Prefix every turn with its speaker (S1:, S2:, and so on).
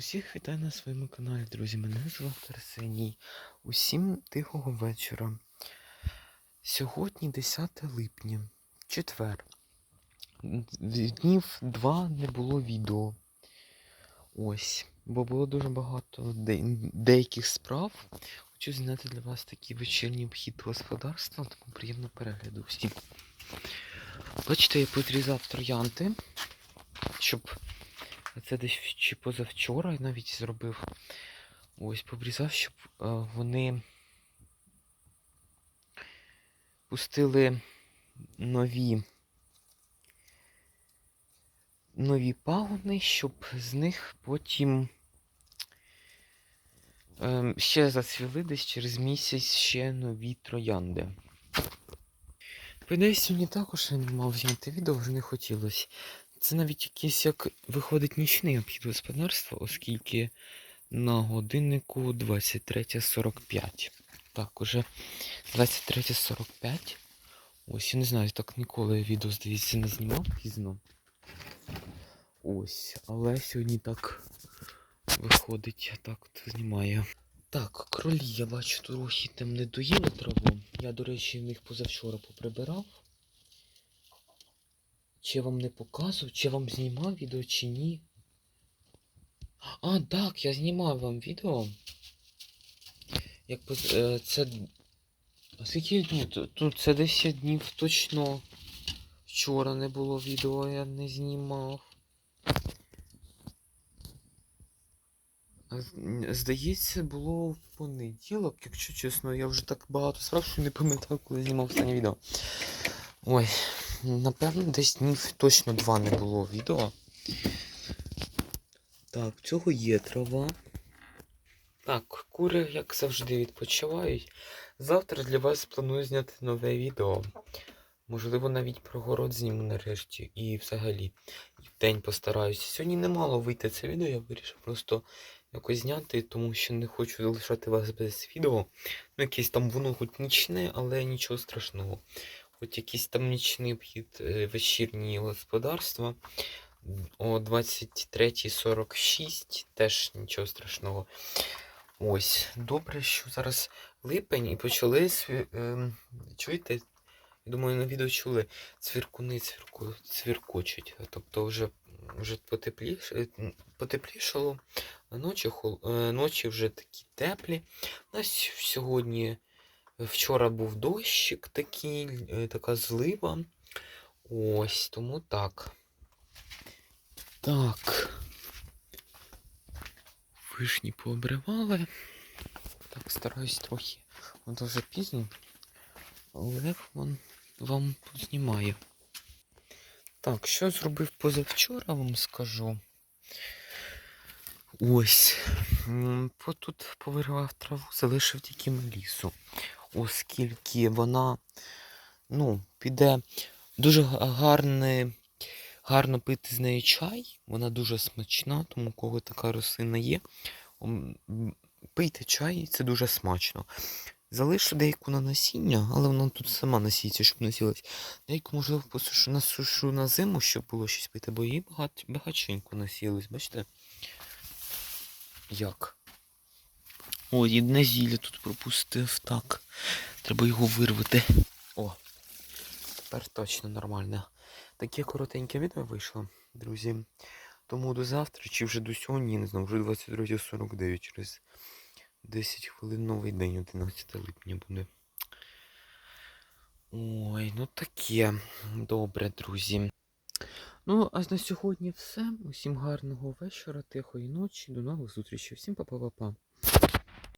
S1: Усіх вітаю на своєму каналі, друзі. Мене звати Арсеній. Усім тихого вечора. Сьогодні 10 липня, четвер. Днів два не було відео. Ось. Бо було дуже багато де- деяких справ. Хочу зняти для вас такий вечірній обхід господарства, тому приємного перегляду всім. Бачите, я подрізав троянти, щоб це десь чи позавчора навіть зробив. Ось, побрізав, щоб е, вони пустили нові нові пагони, щоб з них потім ем, ще зацвіли десь через місяць ще нові троянди. По сьогодні також я не мав зняти відео, вже не хотілося. Це навіть якийсь як виходить нічний обхід господарства, оскільки на годиннику 23.45. Так, уже 23.45. Ось, я не знаю, так ніколи відео, здається, не знімав пізно. Ось, але сьогодні так виходить, я так от знімаю. Так, кролі, я бачу, трохи там не доїли траву. Я, до речі, в них позавчора поприбирав. Чи я вам не показував, чи я вам знімав відео, чи ні. А, так, я знімав вам відео. Як поз- е, це. Скільки? Тут- Тут це 10 днів точно. Вчора не було відео, я не знімав. Здається, було в понеділок, якщо чесно, я вже так багато справ, що не пам'ятаю, коли знімав останнє відео. Ой, напевно, десь днів точно два не було відео. Так, в цього є трава. Так, кури, як завжди, відпочивають. Завтра для вас планую зняти нове відео. Можливо, навіть про город зніму нарешті. І взагалі, в день постараюся. Сьогодні не мало вийти це відео, я вирішив просто якось зняти, тому що не хочу залишати вас без відео. Ну, якесь там воно хоч нічне, але нічого страшного. Хоч якийсь там нічний обхід е, вечірнє господарства о 23.46, теж нічого страшного. Ось, добре, що зараз липень і почали сві... ем, чуєте? Я думаю, на відео чули цвіркуни цвірку... цвіркочуть. Тобто вже, вже потепліш... е, потеплішало, ночі, хол... е, ночі вже такі теплі. У нас сьогодні, е, вчора був дощик такий, е, така злива. Ось, тому так. Так. Вишні пообривали. Так, стараюсь трохи. Воно дуже пізно. Але вон вам познімаю. Так, що зробив позавчора, вам скажу. Ось. Тут повиривав траву, залишив тільки мелісу. Оскільки вона, ну, піде дуже га- гарне, гарно пити з неї чай. Вона дуже смачна, тому у кого така рослина є. Пийте чай, це дуже смачно. Залишу деяку на насіння, але вона тут сама насіється, щоб насілась. Деяку, можливо, посушу насушу на зиму, щоб було щось пити, бо її багать, багатшенько насілись, бачите? Як? Ой, одне зілля тут пропустив. Так. Треба його вирвати. О. Тепер точно нормально. Таке коротеньке відео вийшло, друзі. Тому до завтра, чи вже до сьогодні, не знаю, вже 23.49 через 10 хвилин новий день, 11 липня буде. Ой, ну таке. Добре, друзі. Ну, а на сьогодні все. Усім гарного вечора, тихої ночі, до нових зустрічей. Всім па-па-па-па.